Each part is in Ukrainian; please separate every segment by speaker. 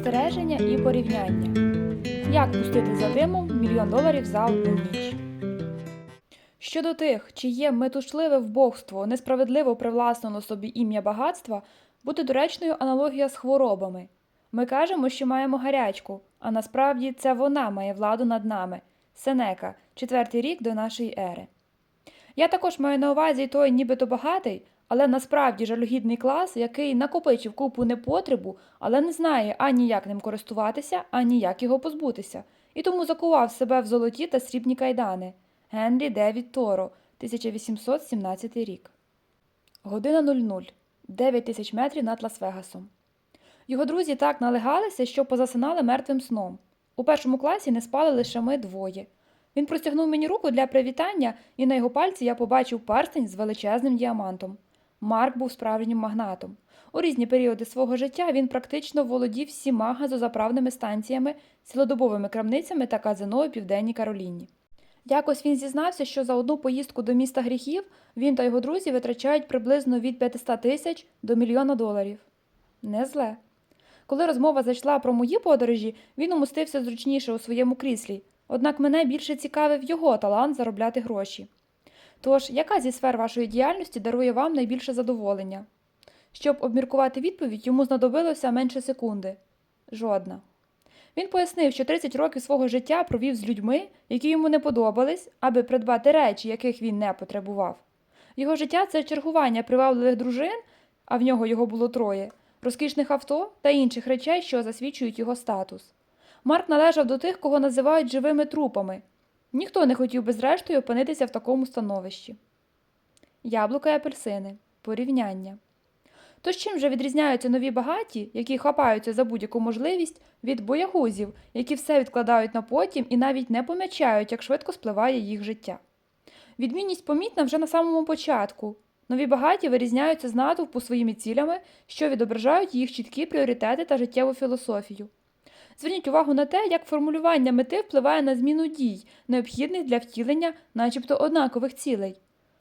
Speaker 1: спостереження і порівняння. Як пустити за димом мільйон доларів за одну ніч. Щодо тих, чиє метушливе вбогство несправедливо привласнило собі ім'я багатства, буде доречною аналогія з хворобами. Ми кажемо, що маємо гарячку, а насправді це вона має владу над нами. Сенека, четвертий рік до нашої ери. Я також маю на увазі той нібито багатий, але насправді жалюгідний клас, який накопичив купу непотребу, але не знає ані як ним користуватися, ані як його позбутися, і тому закував себе в золоті та срібні кайдани. Генрі Девід Торо, 1817 рік. Година 00. 9 тисяч метрів над Лас-Вегасом. Його друзі так налегалися, що позасинали мертвим сном. У першому класі не спали лише ми двоє. Він простягнув мені руку для привітання, і на його пальці я побачив перстень з величезним діамантом. Марк був справжнім магнатом. У різні періоди свого життя він практично володів всіма газозаправними станціями, цілодобовими крамницями та казино у Південній Кароліні. Якось він зізнався, що за одну поїздку до міста гріхів він та його друзі витрачають приблизно від 500 тисяч до мільйона доларів. Не зле. Коли розмова зайшла про мої подорожі, він умостився зручніше у своєму кріслі, однак мене більше цікавив його талант заробляти гроші. Тож, яка зі сфер вашої діяльності дарує вам найбільше задоволення? Щоб обміркувати відповідь, йому знадобилося менше секунди. Жодна. Він пояснив, що 30 років свого життя провів з людьми, які йому не подобались, аби придбати речі, яких він не потребував. Його життя це чергування привабливих дружин, а в нього його було троє, розкішних авто та інших речей, що засвідчують його статус. Марк належав до тих, кого називають живими трупами. Ніхто не хотів би зрештою опинитися в такому становищі. Яблука і апельсини. Порівняння. Тож чим же відрізняються нові багаті, які хапаються за будь-яку можливість, від боягузів, які все відкладають на потім і навіть не помічають, як швидко спливає їх життя? Відмінність помітна вже на самому початку. Нові багаті вирізняються з натовпу своїми цілями, що відображають їх чіткі пріоритети та життєву філософію. Зверніть увагу на те, як формулювання мети впливає на зміну дій, необхідних для втілення, начебто однакових цілей.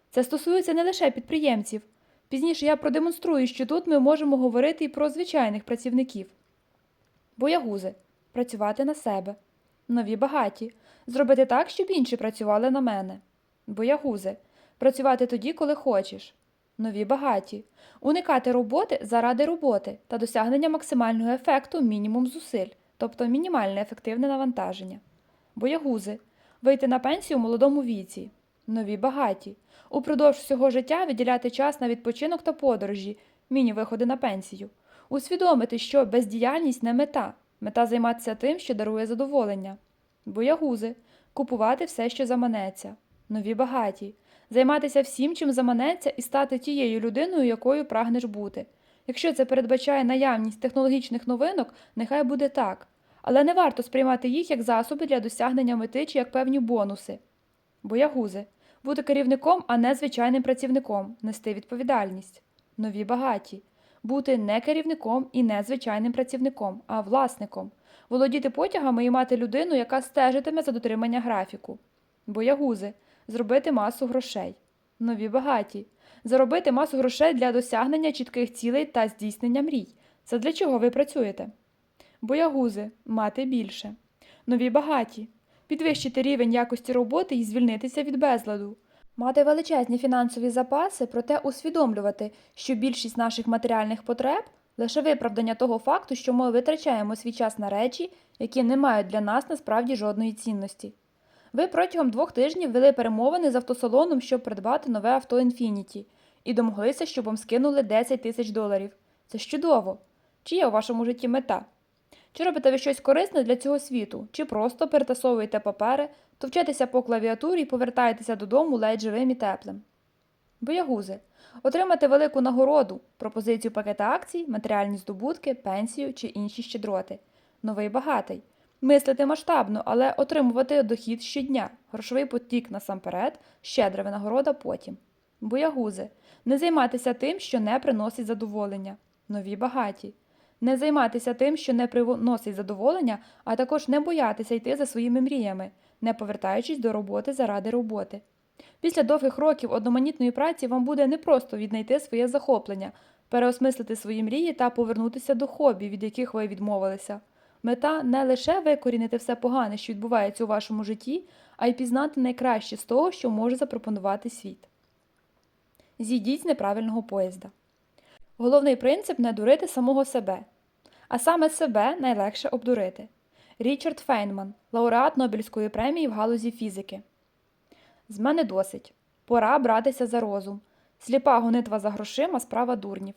Speaker 1: Це стосується не лише підприємців. Пізніше я продемонструю, що тут ми можемо говорити і про звичайних працівників. Боягузи працювати на себе. Нові багаті зробити так, щоб інші працювали на мене. Боягузи працювати тоді, коли хочеш. Нові багаті уникати роботи заради роботи та досягнення максимального ефекту мінімум зусиль, тобто мінімальне ефективне навантаження. Боягузи. Вийти на пенсію у молодому віці. Нові багаті. Упродовж всього життя виділяти час на відпочинок та подорожі, міні-виходи на пенсію, усвідомити, що бездіяльність не мета, мета займатися тим, що дарує задоволення, боягузи. Купувати все, що заманеться, нові багаті, займатися всім, чим заманеться, і стати тією людиною, якою прагнеш бути. Якщо це передбачає наявність технологічних новинок, нехай буде так, але не варто сприймати їх як засоби для досягнення мети чи як певні бонуси. Боягузи бути керівником, а не звичайним працівником, нести відповідальність. Нові багаті. Бути не керівником і не звичайним працівником, а власником. Володіти потягами і мати людину, яка стежитиме за дотримання графіку. Боягузи. Зробити масу грошей. Нові багаті. Заробити масу грошей для досягнення чітких цілей та здійснення мрій. Це для чого ви працюєте? Боягузи. Мати більше. Нові багаті підвищити рівень якості роботи і звільнитися від безладу, мати величезні фінансові запаси, проте усвідомлювати, що більшість наших матеріальних потреб лише виправдання того факту, що ми витрачаємо свій час на речі, які не мають для нас насправді жодної цінності. Ви протягом двох тижнів вели перемовини з автосалоном, щоб придбати нове авто Infiniti, і домоглися, щоб вам скинули 10 тисяч доларів. Це чудово! Чи є у вашому житті мета? Чи робите ви щось корисне для цього світу, чи просто перетасовуєте папери, товчетеся по клавіатурі і повертаєтеся додому ледь живим і теплим. Боягузи. Отримати велику нагороду, пропозицію пакета акцій, матеріальні здобутки, пенсію чи інші щедроти. Новий багатий. Мислити масштабно, але отримувати дохід щодня, грошовий потік насамперед, щедра винагорода потім. Боягузи. Не займатися тим, що не приносить задоволення. Нові багаті не займатися тим, що не приносить задоволення, а також не боятися йти за своїми мріями, не повертаючись до роботи заради роботи. Після довгих років одноманітної праці вам буде непросто віднайти своє захоплення, переосмислити свої мрії та повернутися до хобі, від яких ви відмовилися. Мета не лише викорінити все погане, що відбувається у вашому житті, а й пізнати найкраще з того, що може запропонувати світ. Зійдіть з неправильного поїзда. Головний принцип не дурити самого себе. А саме себе найлегше обдурити. Річард Фейнман, лауреат Нобелівської премії в галузі фізики. З мене досить. Пора братися за розум. Сліпа гонитва за грошима справа дурнів.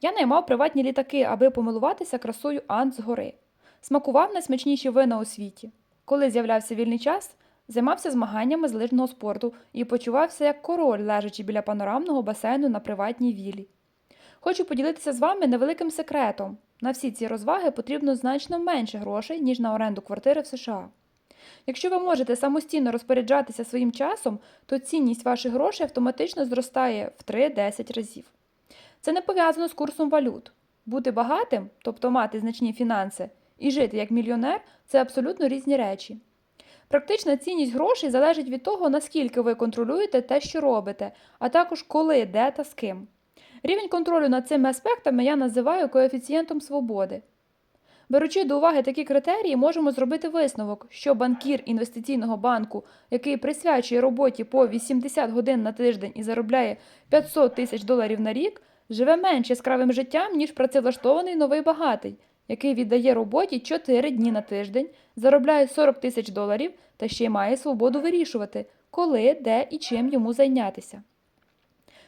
Speaker 1: Я наймав приватні літаки, аби помилуватися красою Анд з гори. Смакував найсмачніші вина у світі. Коли з'являвся вільний час, займався змаганнями з лижного спорту і почувався як король, лежачи біля панорамного басейну на приватній вілі. Хочу поділитися з вами невеликим секретом. На всі ці розваги потрібно значно менше грошей, ніж на оренду квартири в США. Якщо ви можете самостійно розпоряджатися своїм часом, то цінність ваших грошей автоматично зростає в 3-10 разів. Це не пов'язано з курсом валют. Бути багатим, тобто мати значні фінанси, і жити як мільйонер це абсолютно різні речі. Практична цінність грошей залежить від того, наскільки ви контролюєте те, що робите, а також коли, де та з ким. Рівень контролю над цими аспектами я називаю коефіцієнтом свободи. Беручи до уваги такі критерії, можемо зробити висновок, що банкір інвестиційного банку, який присвячує роботі по 80 годин на тиждень і заробляє 500 тисяч доларів на рік, живе менш яскравим життям, ніж працевлаштований новий багатий, який віддає роботі 4 дні на тиждень, заробляє 40 тисяч доларів та ще й має свободу вирішувати, коли, де і чим йому зайнятися.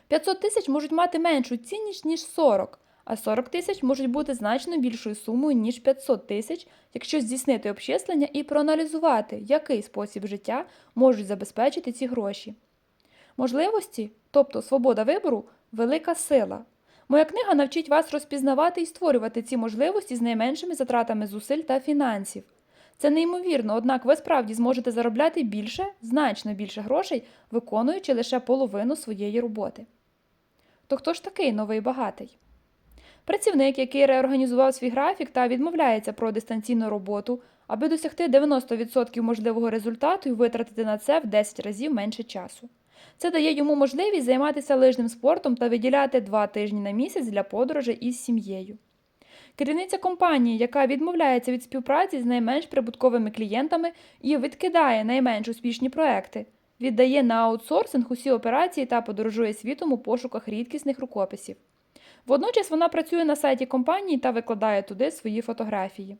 Speaker 1: 500 тисяч можуть мати меншу цінність, ніж 40, а 40 тисяч можуть бути значно більшою сумою, ніж 500 тисяч, якщо здійснити обчислення і проаналізувати, який спосіб життя можуть забезпечити ці гроші. Можливості, тобто свобода вибору, велика сила. Моя книга навчить вас розпізнавати і створювати ці можливості з найменшими затратами зусиль та фінансів. Це неймовірно, однак ви справді зможете заробляти більше, значно більше грошей, виконуючи лише половину своєї роботи. То хто ж такий новий багатий? Працівник, який реорганізував свій графік та відмовляється про дистанційну роботу, аби досягти 90% можливого результату і витратити на це в 10 разів менше часу. Це дає йому можливість займатися лижним спортом та виділяти 2 тижні на місяць для подорожей із сім'єю. Керівниця компанії, яка відмовляється від співпраці з найменш прибутковими клієнтами і відкидає найменш успішні проекти, віддає на аутсорсинг усі операції та подорожує світом у пошуках рідкісних рукописів. Водночас вона працює на сайті компанії та викладає туди свої фотографії.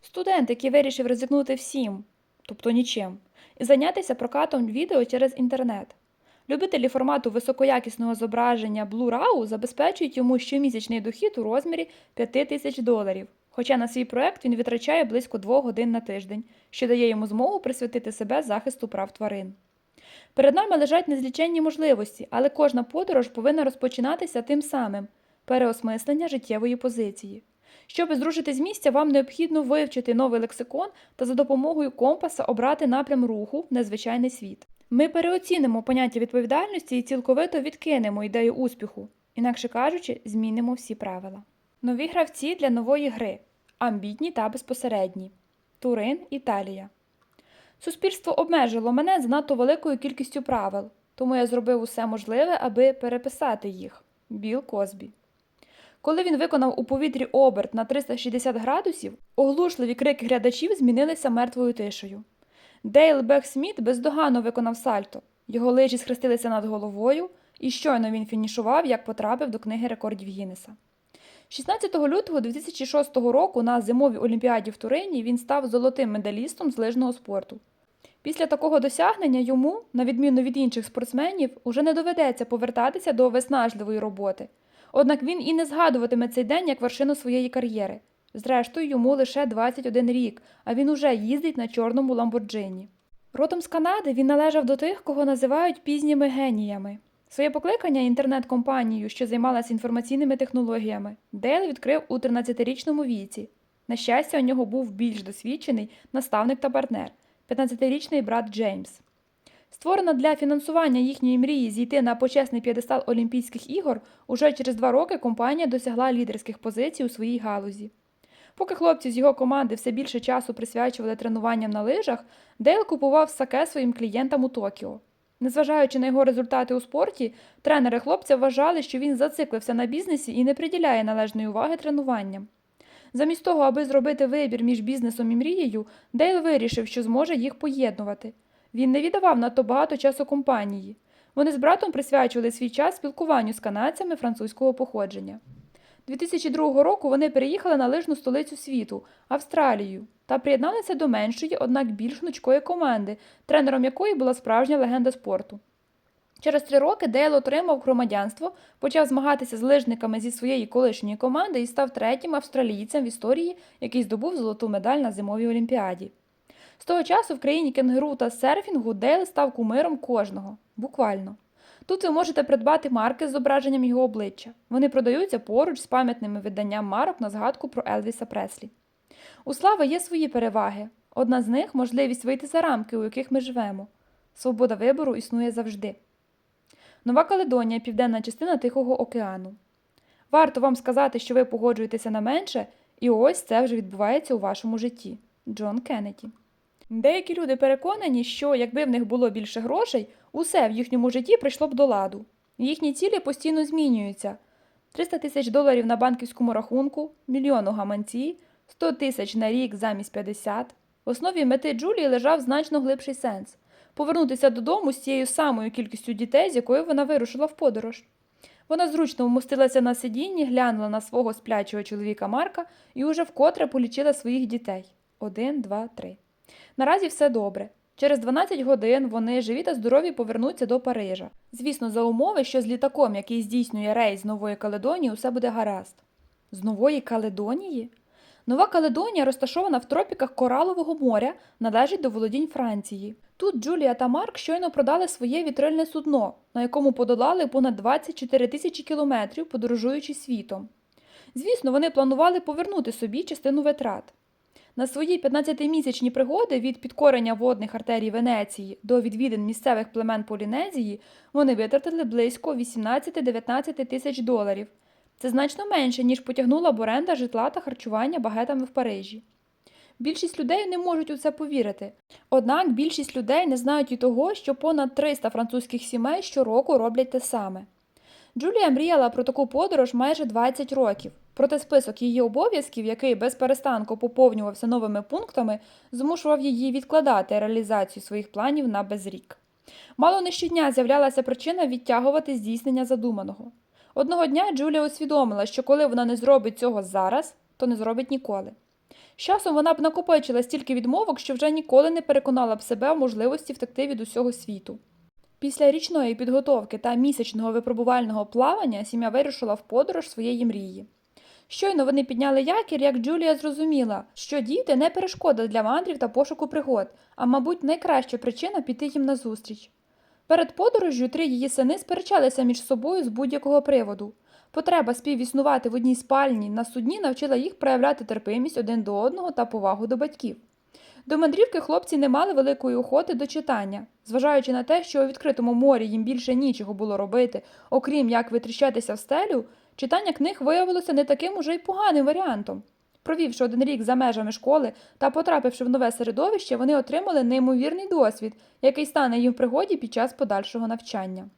Speaker 1: Студент, який вирішив ризикнути всім, тобто нічим, і зайнятися прокатом відео через інтернет. Любителі формату високоякісного зображення Blu-ray забезпечують йому щомісячний дохід у розмірі 5 тисяч доларів, хоча на свій проект він витрачає близько 2 годин на тиждень, що дає йому змогу присвятити себе захисту прав тварин. Перед нами лежать незліченні можливості, але кожна подорож повинна розпочинатися тим самим переосмислення життєвої позиції. Щоб зрушити з місця, вам необхідно вивчити новий лексикон та за допомогою компаса обрати напрям руху в незвичайний світ. Ми переоцінимо поняття відповідальності і цілковито відкинемо ідею успіху, інакше кажучи, змінимо всі правила. Нові гравці для нової гри амбітні та безпосередні. Турин, Італія. Суспільство обмежило мене занадто великою кількістю правил, тому я зробив усе можливе, аби переписати їх. Біл Козбі. Коли він виконав у повітрі оберт на 360 градусів, оглушливі крики глядачів змінилися мертвою тишею. Дейл Бек-Сміт бездоганно виконав сальто. Його лижі схрестилися над головою, і щойно він фінішував, як потрапив до книги рекордів Гіннеса. 16 лютого 2006 року на зимовій олімпіаді в Турині він став золотим медалістом з лижного спорту. Після такого досягнення йому, на відміну від інших спортсменів, уже не доведеться повертатися до виснажливої роботи. Однак він і не згадуватиме цей день як вершину своєї кар'єри. Зрештою, йому лише 21 рік, а він уже їздить на чорному ламборджині. Родом з Канади він належав до тих, кого називають пізніми геніями. Своє покликання інтернет-компанію, що займалася інформаційними технологіями, Дейл відкрив у 13-річному віці. На щастя, у нього був більш досвідчений наставник та партнер 15-річний брат Джеймс. Створена для фінансування їхньої мрії зійти на почесний п'єдестал Олімпійських ігор, уже через два роки компанія досягла лідерських позицій у своїй галузі. Поки хлопці з його команди все більше часу присвячували тренуванням на лижах, Дейл купував саке своїм клієнтам у Токіо. Незважаючи на його результати у спорті, тренери хлопця вважали, що він зациклився на бізнесі і не приділяє належної уваги тренуванням. Замість того, аби зробити вибір між бізнесом і мрією, Дейл вирішив, що зможе їх поєднувати. Він не віддавав надто багато часу компанії. Вони з братом присвячували свій час спілкуванню з канадцями французького походження. 2002 року вони переїхали на лижну столицю світу Австралію та приєдналися до меншої, однак більш гнучкої команди, тренером якої була справжня легенда спорту. Через три роки Дейл отримав громадянство, почав змагатися з лижниками зі своєї колишньої команди і став третім австралійцем в історії, який здобув золоту медаль на зимовій олімпіаді. З того часу в країні кенгуру та серфінгу Дейл став кумиром кожного. Буквально. Тут ви можете придбати марки з зображенням його обличчя. Вони продаються поруч з пам'ятними виданням марок на згадку про Елвіса Преслі. У слави є свої переваги. Одна з них можливість вийти за рамки, у яких ми живемо. Свобода вибору існує завжди. Нова Каледонія південна частина Тихого океану. Варто вам сказати, що ви погоджуєтеся на менше, і ось це вже відбувається у вашому житті. Джон Кеннеді. Деякі люди переконані, що якби в них було більше грошей, усе в їхньому житті прийшло б до ладу. Їхні цілі постійно змінюються: 300 тисяч доларів на банківському рахунку, мільйон у гаманці, 100 тисяч на рік замість 50. В основі мети Джулії лежав значно глибший сенс повернутися додому з тією самою кількістю дітей, з якою вона вирушила в подорож. Вона зручно вмостилася на сидінні, глянула на свого сплячого чоловіка Марка і уже вкотре полічила своїх дітей один, два, три. Наразі все добре. Через 12 годин вони живі та здорові повернуться до Парижа. Звісно, за умови, що з літаком, який здійснює рейс з Нової Каледонії, усе буде гаразд. З Нової Каледонії? Нова Каледонія розташована в тропіках Коралового моря, належить до володінь Франції. Тут Джулія та Марк щойно продали своє вітрильне судно, на якому подолали понад 24 тисячі кілометрів, подорожуючи світом. Звісно, вони планували повернути собі частину витрат. На свої 15-місячні пригоди від підкорення водних артерій Венеції до відвідин місцевих племен Полінезії вони витратили близько 18-19 тисяч доларів. Це значно менше, ніж потягнула б оренда житла та харчування багетами в Парижі. Більшість людей не можуть у це повірити. Однак більшість людей не знають і того, що понад 300 французьких сімей щороку роблять те саме. Джулія мріяла про таку подорож майже 20 років, проте список її обов'язків, який без перестанку поповнювався новими пунктами, змушував її відкладати реалізацію своїх планів на безрік. Мало не щодня з'являлася причина відтягувати здійснення задуманого. Одного дня Джулія усвідомила, що коли вона не зробить цього зараз, то не зробить ніколи. З часом вона б накопичила стільки відмовок, що вже ніколи не переконала б себе в можливості втекти від усього світу. Після річної підготовки та місячного випробувального плавання сім'я вирушила в подорож своєї мрії. Щойно вони підняли якір, як Джулія зрозуміла, що діти не перешкода для мандрів та пошуку пригод, а, мабуть, найкраща причина піти їм назустріч. Перед подорожжю три її сини сперечалися між собою з будь-якого приводу. Потреба співіснувати в одній спальні на судні навчила їх проявляти терпимість один до одного та повагу до батьків. До мандрівки хлопці не мали великої охоти до читання, зважаючи на те, що у відкритому морі їм більше нічого було робити, окрім як витріщатися в стелю, читання книг виявилося не таким уже й поганим варіантом. Провівши один рік за межами школи та потрапивши в нове середовище, вони отримали неймовірний досвід, який стане їм в пригоді під час подальшого навчання.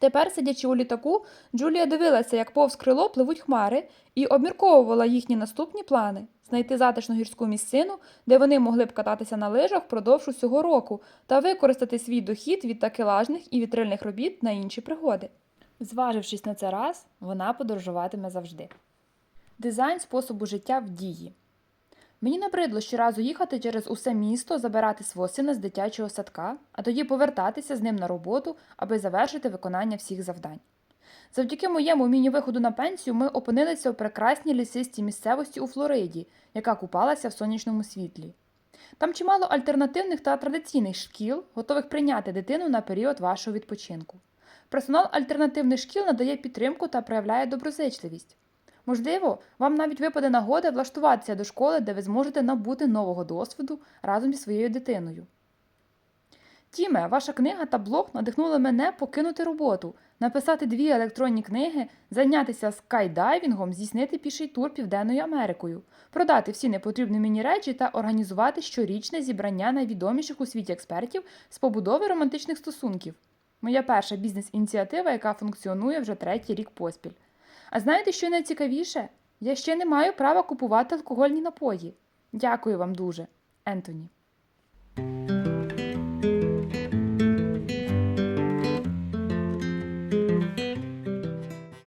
Speaker 1: Тепер, сидячи у літаку, Джулія дивилася, як повз крило пливуть хмари, і обмірковувала їхні наступні плани знайти затишну гірську місцину, де вони могли б кататися на лижах впродовж усього року та використати свій дохід від такелажних і вітрильних робіт на інші пригоди. Зважившись на це раз, вона подорожуватиме завжди. Дизайн способу життя в дії. Мені набридло щоразу їхати через усе місто, забирати свого сина з дитячого садка, а тоді повертатися з ним на роботу, аби завершити виконання всіх завдань. Завдяки моєму міні-виходу на пенсію ми опинилися у прекрасній лісистій місцевості у Флориді, яка купалася в сонячному світлі. Там чимало альтернативних та традиційних шкіл, готових прийняти дитину на період вашого відпочинку. Персонал альтернативних шкіл надає підтримку та проявляє доброзичливість. Можливо, вам навіть випаде нагода влаштуватися до школи, де ви зможете набути нового досвіду разом зі своєю дитиною. Тіме, ваша книга та блог надихнули мене покинути роботу написати дві електронні книги, зайнятися скайдайвінгом, здійснити піший тур Південною Америкою, продати всі непотрібні мені речі та організувати щорічне зібрання найвідоміших у світі експертів з побудови романтичних стосунків. Моя перша бізнес-ініціатива, яка функціонує вже третій рік поспіль. А знаєте, що найцікавіше? Я ще не маю права купувати алкогольні напої. Дякую вам дуже, Ентоні.